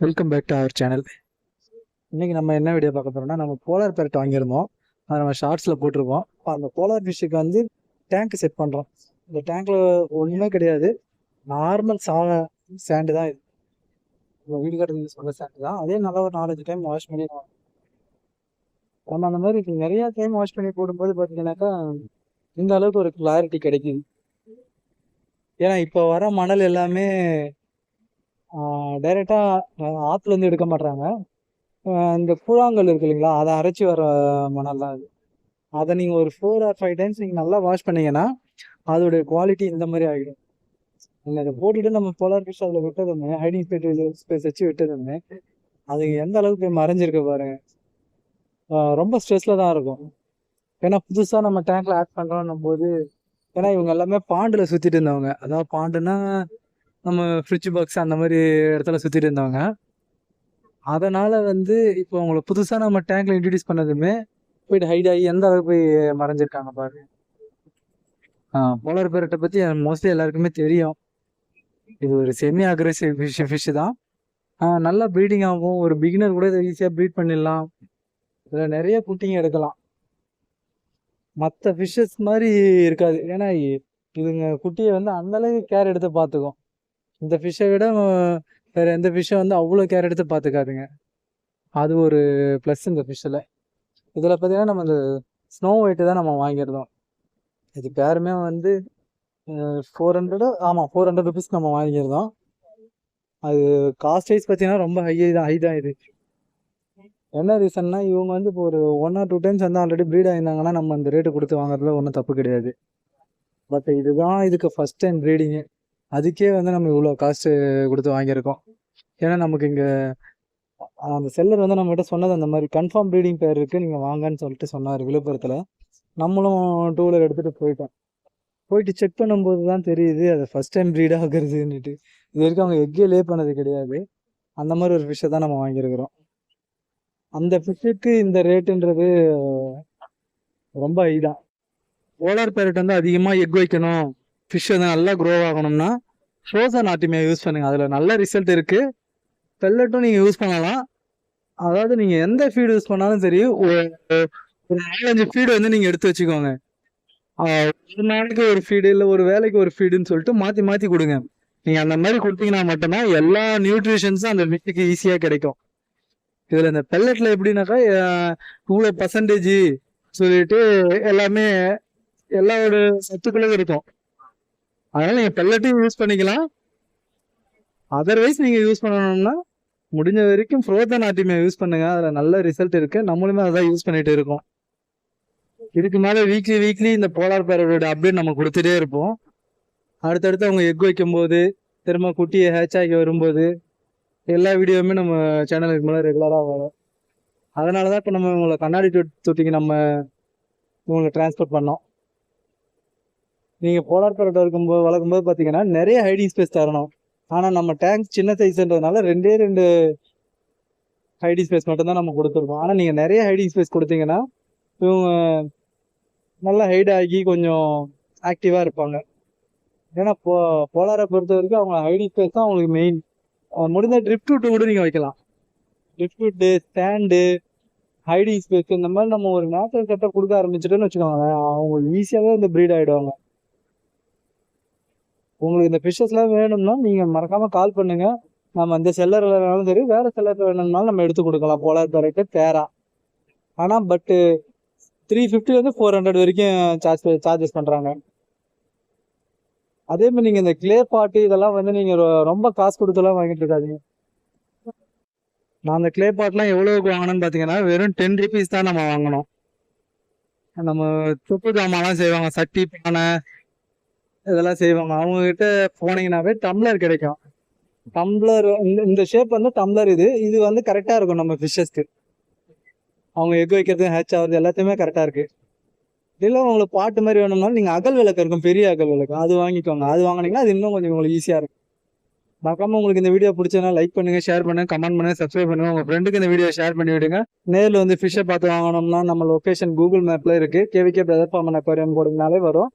Welcome back to our channel இன்னைக்கு நம்ம என்ன வீடியோ பார்க்க போறோம்னா நம்ம போலார் பேரட் வாங்கியிருந்தோம். அதை நம்ம ஷார்ட்ஸில் போட்டிருக்கோம். அந்த போலார் ஃபிஷ்ஷுக்கு வந்து டேங்க் செட் பண்ணுறோம் இந்த டேங்க்கில் ஒன்றுமே கிடையாது. நார்மல் சா சாண்டு தான் இது. நம்ம வீடு கட்டுறது யூஸ் பண்ணுற சாண்டு தான். அதே நல்லா ஒரு நாலஞ்சு டைம் வாஷ் பண்ணி நம்ம அந்த மாதிரி இப்போ நிறைய டைம் வாஷ் பண்ணி போடும்போது பார்த்தீங்கன்னாக்கா இந்த அளவுக்கு ஒரு கிளாரிட்டி கிடைக்குது. ஏன்னா இப்போ வர மணல் எல்லாமே டைரெக்டாக ஆற்றுலேருந்து எடுக்க மாட்றாங்க. இந்த கூழாங்கல் இருக்கு இல்லைங்களா அதை அரைச்சி வர மணல் தான் அது அதை நீங்கள் ஒரு ஃபோர் ஆர் ஃபைவ் டைம்ஸ் நீங்கள் நல்லா வாஷ் பண்ணீங்கன்னா அதோடைய குவாலிட்டி இந்த மாதிரி ஆகிடும். நீங்கள் அதை போட்டுட்டு நம்ம போலார் ஃபிஷ் அதில் விட்டதுமே ஹைடிங் ஸ்பேஸ் வச்சு விட்டதுமே அது எந்த அளவுக்கு போய் மறைஞ்சிருக்கு பாருங்க. ரொம்ப ஸ்ட்ரெஸ்ல தான் இருக்கும். ஏன்னா புதுசாக நம்ம டேங்க்ல ஆட் பண்ணுறோம் போது ஏன்னா இவங்க எல்லாமே பாண்டில் சுற்றிட்டு இருந்தவங்க. அதாவது பாண்டுன்னா நம்ம ஃப்ரிட்ஜ் பாக்ஸ் அந்த மாதிரி இடத்துல சுற்றிட்டு இருந்தவங்க. அதனால் வந்து இப்போ உங்களை புதுசாக நம்ம டேங்க்ல இன்ட்ரடியூஸ் பண்ணதுமே போயிட்டு ஹைட் ஆகி எந்த அளவுக்கு போய் மறைஞ்சிருக்காங்க பாருங்க போலர் பேரட்டை பற்றி மோஸ்ட்லி எல்லாருக்குமே தெரியும். இது ஒரு செமி அக்ரெசிவ் ஃபிஷ் ஃபிஷ் தான் நல்லா ப்ரீடிங் ஆகும். ஒரு பிகினர் கூட இதை ஈஸியாக ப்ரீட் பண்ணிடலாம். இதில் நிறைய குட்டிங்க எடுக்கலாம். மற்ற ஃபிஷ்ஷஸ் மாதிரி இருக்காது. ஏன்னா இதுங்க குட்டியை வந்து அந்த அளவுக்கு கேர் எடுத்து பார்த்துக்கும். இந்த ஃபிஷ்ஷை விட வேறு வேற எந்த ஃபிஷ்ஷை வந்து அவ்வளோ கேர் எடுத்து பார்த்துக்காதுங்க அது ஒரு ப்ளஸ் இந்த ஃபிஷ்ஷில் இதில் பார்த்தீங்கன்னா நம்ம இந்த ஸ்னோ ஒயிட்டு தான் நம்ம வாங்கியிருந்தோம் இது பேருமே வந்து ஃபோர் ஹண்ட்ரடு ஆமாம் ஃபோர் ஹண்ட்ரட் ருபீஸ் நம்ம வாங்கியிருந்தோம் அது காஸ்ட் வைஸ் பார்த்தீங்கன்னா ரொம்ப ஹை தான் ஹை தான் இது. என்ன ரீசன்னா இவங்க வந்து இப்போ ஒரு ஒன் ஆர் டூ டைம்ஸ் வந்து ஆல்ரெடி ப்ரீட் ஆயிருந்தாங்கன்னா நம்ம அந்த ரேட்டு கொடுத்து வாங்குறதுல ஒன்றும் தப்பு கிடையாது. பட் இதுதான் இதுக்கு ஃபஸ்ட் டைம் ப்ரீடிங்கு அதுக்கே வந்து நம்ம இவ்வளோ காஸ்ட்டு கொடுத்து வாங்கியிருக்கோம். ஏன்னா நமக்கு இங்கே அந்த செல்லர் வந்து நம்மகிட்ட சொன்னது அந்த மாதிரி கன்ஃபார்ம் ப்ரீடிங் பேர் இருக்குது நீங்கள் வாங்கன்னு சொல்லிட்டு சொன்னார் விழுப்புரத்தில். நம்மளும் டூ வீலர் எடுத்துகிட்டு போயிட்டோம். போயிட்டு செக் பண்ணும்போது தான் தெரியுது அது ஃபஸ்ட் டைம் ப்ரீட் ஆகுறதுன்னுட்டு. இது வரைக்கும் அவங்க எக்கே லே பண்ணது கிடையாது. அந்த மாதிரி ஒரு ஃபிஷ்ஷை தான் நம்ம வாங்கியிருக்கிறோம். அந்த ஃபிஷ்ஷுக்கு இந்த ரேட்டுன்றது ரொம்ப இதான் போலார் பேரட் வந்து அதிகமாக எக் வைக்கணும். ஃபிஷ் வந்து நல்லா க்ரோ ஆகணும்னா ஃப்ரோசன் ஆர்டிமியா யூஸ் பண்ணுங்கள் அதில் நல்ல ரிசல்ட் இருக்குது பெல்லட்டும் நீங்கள் யூஸ் பண்ணலாம். அதாவது நீங்கள் எந்த ஃபீடு யூஸ் பண்ணாலும் சரி ஒரு ஒரு நாலஞ்சு ஃபீடு வந்து நீங்கள் எடுத்து வச்சுக்கோங்க. ஒரு நாளைக்கு ஒரு ஃபீடு இல்லை ஒரு வேலைக்கு ஒரு ஃபீடுன்னு சொல்லிட்டு மாற்றி மாற்றி கொடுங்க. நீங்கள் அந்த மாதிரி கொடுத்தீங்கன்னா மட்டும்தான் எல்லா நியூட்ரிஷன்ஸும் அந்த ஃபிஷ்ஷுக்கு ஈஸியாக கிடைக்கும். இதில் இந்த பெல்லட்டில் எப்படின்னாக்கா இவ்வளோ பர்சன்டேஜ் சொல்லிட்டு எல்லாமே எல்லாரோட சத்துக்களும் இருக்கும். அதனால நீங்க பெல்லட்டையும் யூஸ் பண்ணிக்கலாம். அதர்வைஸ் நீங்க யூஸ் பண்ணணும்னா முடிஞ்ச வரைக்கும் ஃப்ரோசன் ஆட்டிமியா யூஸ் பண்ணுங்க. அதுல நல்ல ரிசல்ட் இருக்கு. நம்மளுமே அதான் யூஸ் பண்ணிட்டு இருக்கோம். இதுக்கு மேல வீக்லி வீக்லி இந்த போலார் பேரோட அப்டேட் நம்ம கொடுத்துட்டே இருப்போம். அடுத்தடுத்து அவங்க எக் வைக்கும்போது திரும்ப குட்டியை ஹேட்ச் ஆகி வரும்போது எல்லா வீடியோவுமே நம்ம சேனலுக்கு மேலே ரெகுலராக வரும். அதனால தான் இப்போ நம்ம உங்களை கண்ணாடி தொட்டிக்கு நம்ம உங்களை டிரான்ஸ்போர்ட் பண்ணோம். நீங்கள் போலார் பேரட்டை இருக்கும்போது வளர்க்கும்போது பார்த்தீங்கன்னா நிறைய ஹைடிங் ஸ்பேஸ் தரணும். ஆனால் நம்ம டேங்க் சின்ன சைஸ்ன்றதுனால ரெண்டே ரெண்டு ஹைடிங் ஸ்பேஸ் மட்டும்தான் நம்ம கொடுத்துருக்கோம். ஆனால் நீங்கள் நிறைய ஹைடிங் ஸ்பேஸ் கொடுத்தீங்கன்னா இவங்க நல்லா ஹைட் ஆகி கொஞ்சம் ஆக்டிவாக இருப்பாங்க. ஏன்னா போ போலாரை பொறுத்த வரைக்கும் அவங்க ஹைடிங் ஸ்பேஸ் தான் அவங்களுக்கு மெயின் முடிஞ்ச ட்ரிப் டூட்டு கூட நீங்கள் வைக்கலாம். ட்ரிப் டூட்டு ஸ்டாண்டு ஹைடிங் ஸ்பேஸ் இந்த மாதிரி நம்ம ஒரு நேச்சுரல் செட்டப் கொடுக்க ஆரம்பிச்சிட்டோன்னு வச்சுக்கோங்களேன் அவங்க ஈஸியாகவே இந்த ப்ரீட் ஆகிடுவாங்க உங்களுக்கு இந்த ஃபிஷ்ஷஸ்லாம் வேணும்னா நீங்கள் மறக்காமல் கால் பண்ணுங்க. நம்ம இந்த செல்லரில் வேணாலும் சரி வேறு செல்லர் வேணும்னாலும் நம்ம எடுத்து கொடுக்கலாம். போலார் பேரட்டு தேரா ஆனால் பட்டு த்ரீ ஃபிஃப்டிலேருந்து ஃபோர் ஹண்ட்ரட் வரைக்கும் சார்ஜ் சார்ஜஸ் பண்ணுறாங்க அதே மாதிரி நீங்கள் இந்த கிளே பாட்டு இதெல்லாம் வந்து நீங்கள் ரொம்ப காசு கொடுத்துலாம் வாங்கிட்டு இருக்காதீங்க. நான் அந்த கிளே பாட்லாம் எவ்வளோவுக்கு வாங்கினேன்னு பார்த்தீங்கன்னா வெறும் டென் ருபீஸ் தான் நம்ம வாங்கினோம் நம்ம துப்பு ஜாமான்லாம் செய்வாங்க. சட்டி பானை இதெல்லாம் செய்வாங்க அவங்க கிட்ட போனீங்கன்னாவே டம்ளர் கிடைக்கும். டம்ளர் இந்த இந்த ஷேப் வந்து டம்ளர் இது. இது வந்து கரெக்டாக இருக்கும் நம்ம ஃபிஷ்ஷஸ்க்கு அவங்க எக் வைக்கிறது ஹேட்ச் ஆகுறது எல்லாத்தையுமே கரெக்டாக இருக்கு. இல்லை உங்களுக்கு பாட்டு மாதிரி வேணும்னாலும் நீங்கள் அகல் விளக்கு இருக்கும். பெரிய அகல் விளக்கு. அது வாங்கிக்கோங்க. அது வாங்கினீங்கன்னா அது இன்னும் கொஞ்சம் உங்களுக்கு ஈஸியாக இருக்கும். மறக்காம உங்களுக்கு இந்த வீடியோ பிடிச்சதுனா லைக் பண்ணுங்க ஷேர் பண்ணுங்க கமெண்ட் பண்ணுங்க சப்ஸ்கிரைப் பண்ணுங்க. உங்க ஃப்ரெண்டுக்கு இந்த வீடியோ ஷேர் பண்ணி விடுங்க. நேரில் வந்து ஃபிஷ்ஷை பார்த்து வாங்கணும்னா நம்ம லொக்கேஷன் கூகுள் மேப்ல இருக்கு. KVK brother farm and aquarium போடுங்கனாலே வரும்.